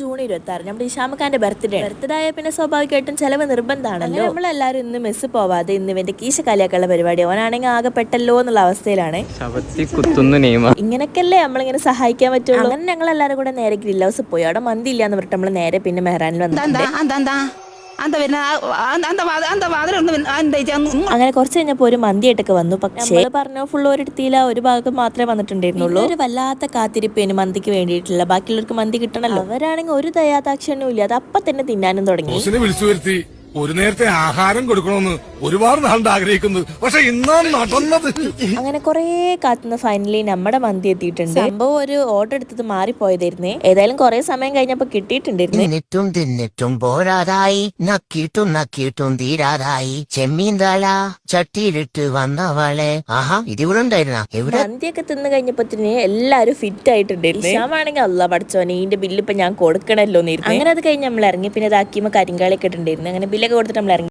June ഇരുപത്തി ആറ് നമ്മുടെ ഇഷാമക്കാന്റെ ബർത്ത്ഡേ ബർത്ത്ഡേ ആയ പിന്നെ സ്വാഭാവികമായിട്ടും ചെലവ് നിർബന്ധമാണല്ലോ. നമ്മളെല്ലാവരും ഇന്ന് മെസ്സ് പോവാതെ ഇന്ന് ഇവന്റെ കീശ കലിയാക്കുള്ള പരിപാടി. ഓനാണെങ്കിൽ ആകെ പെട്ടല്ലോ എന്നുള്ള അവസ്ഥയിലാണ്. ശവത്തി കുത്തുന്നു നെയ്മ ഇങ്ങനെയൊക്കെയല്ലേ നമ്മളിങ്ങനെ സഹായിക്കാൻ പറ്റുള്ളൂ. അങ്ങനെ ഞങ്ങൾ എല്ലാവരും കൂടെ നേരെ ഗ്രിൽ ഹൗസ് പോയി. അവിടെ മന്തി ഇല്ലാന്ന് പറഞ്ഞിട്ട് നമ്മൾ നേരെ പിന്നെ മെഹ്റാനിൽ വന്നു അങ്ങനെ കുറച്ച് കഴിഞ്ഞപ്പോൾ ഒരു മന്തിയായിട്ടൊക്കെ വന്നു. പക്ഷേ പറഞ്ഞു ഫുൾ ഒരിടത്തിയില്ല ഒരു ഭാഗം മാത്രമേ വന്നിട്ടുണ്ടായിരുന്നുള്ളൂ. ഒരു വല്ലാത്ത കാത്തിരിപ്പേന് മന്തിക്ക് വേണ്ടിയിട്ടില്ല ബാക്കിയുള്ളവർക്ക് മന്തി കിട്ടണല്ലോ. അവരാണെങ്കിൽ ഒരു ദയാതാക്ഷണ്യവും ഇല്ല അത് അപ്പൊ തന്നെ തിന്നാനും തുടങ്ങി. വിളിച്ചു വരുത്തി. ഒരു നേരത്തെ ആഹാരം കൊടുക്കണമെന്ന് ഒരുപാട് നാളുണ്ട് ആഗ്രഹിക്കുന്നത്. പക്ഷെ ഇന്നാണ് നടന്നത്. അങ്ങനെ കുറേ കാത്തുനിന്ന് ഫൈനലി നമ്മുടെ മന്തി എത്തിയിട്ടുണ്ട്. സംഭവം ഒരു ഓർഡർ എടുത്തത് മാറിപ്പോയതായിരുന്നേ. ഏതായാലും കുറെ സമയം കഴിഞ്ഞപ്പോ കിട്ടിയിട്ടുണ്ടായിരുന്നു. തിന്നിട്ടും തിന്നിട്ടും പോരാതായി. നക്കിയിട്ടും നക്കിയിട്ടും തീരാതായി. ചെമ്മീൻ തല ചട്ടിയിലിട്ട് വന്നവളെ. ആഹാ ഇതിവിടെ ഉണ്ടായിരുന്ന? എവിടെ? മന്തിയൊക്കെ തിന്നു കഴിഞ്ഞപ്പോ എല്ലാരും ഫിറ്റ് ആയിട്ടുണ്ടായിരുന്നു. ഇഷാമാണെങ്കിൽ അല്ല പഠിച്ചോനെ ഇതിന്റെ ബില്ല് ഇപ്പൊ ഞാൻ കൊടുക്കണല്ലോ എന്നിരുന്നു അങ്ങനെ അത് കഴിഞ്ഞ് നമ്മൾ ഇറങ്ങി. പിന്നെ ഇതാക്കിയപ്പോ കരിങ്കാളിയൊക്കെ ഇട്ടുണ്ടായിരുന്നു അങ്ങനെ കൊടുത്തിട്ട് നമ്മൾ ഇറങ്ങി